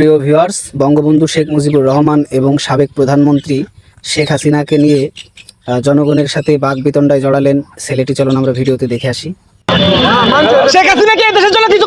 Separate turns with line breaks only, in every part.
প্রিয় ভিওয়ার্স বঙ্গবন্ধু শেখ মুজিবুর রহমান এবং সাবেক প্রধানমন্ত্রী শেখ হাসিনাকে নিয়ে জনগণের সাথে বাঘ বিতণ্ডায় জড়ালেন। ছেলেটি, চলন আমরা ভিডিওতে দেখে আসি।
শেখ হাসিনাকে দেশের জন্য কিছু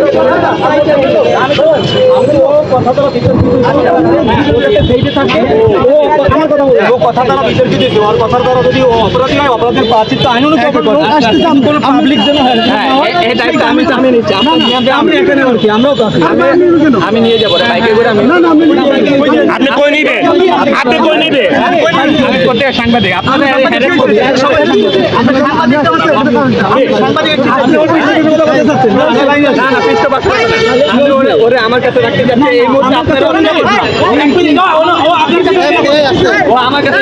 ও কথা দ্বারা বিতর্কিত হয়েছে ওর কথার দ্বারা যদি ও অপরাধী হয় অপরাধের প্রাচিত আইন অনুযায়ী পাবলিক যেন আমি আমি নিচ্ছি আমি এখানে আর কি? আমরাও তো আমি নিয়ে যাব বাইকে করে আমি
আপনি কই নিবে? আপনি কই নিবে
আমি করতে সাংবাদিক। সবাই সাংবাদিক আমার কাছে রাখতে যাচ্ছি এই মুহূর্তে আপনারা ও আমার কাছে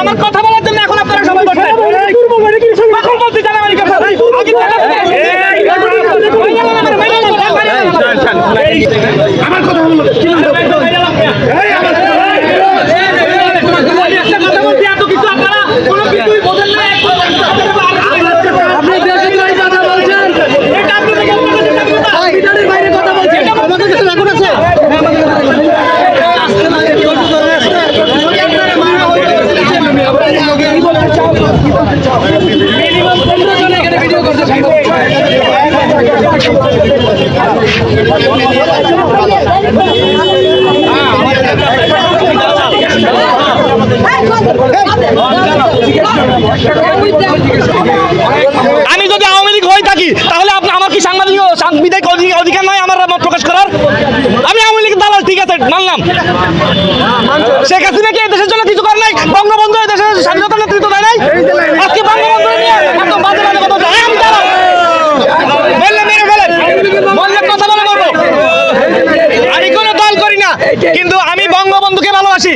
আমার কথা বলার জন্য এখন আপনারা সবাই বসেন কখন বলতে চান আমার কথা। আমার কথা বলো আমি একটা কথা বলছি এত কিছু আপনারা কোনো কিছুই বোঝেন না আপনি দেশের বাইরে কথা বলছেন এটা আপনাদের বিধানের বাইরে কথা বলছেন আমাদের কাছে রেকর্ড আছে মিনিমাম পনেরো জন এখানে ভিডিও করতে আমি যদি আওয়ামী লীগ হয়ে থাকি, তাহলে আমার কি সাংবাদিক সাংবিধানিক অধি- অধিকার নয় আমার মত প্রকাশ করার? আমি আওয়ামী লীগের দালাল, ঠিক আছে, মানলাম। শেখ হাসিনা কি এই দেশের জন্য কিছু করে নাই বঙ্গবন্ধু এই দেশের স্বাধীনতা নেতৃত্ব দেয় নাই আজকে বঙ্গবন্ধু নিয়ে এত বাজে বাজে কথা বলছে আম দাঁড়াও বললে মেরে ফেলেন বললে কথা বলে মরবো আমি কোনো দল করি না কিন্তু আমি বঙ্গবন্ধুকে ভালোবাসি।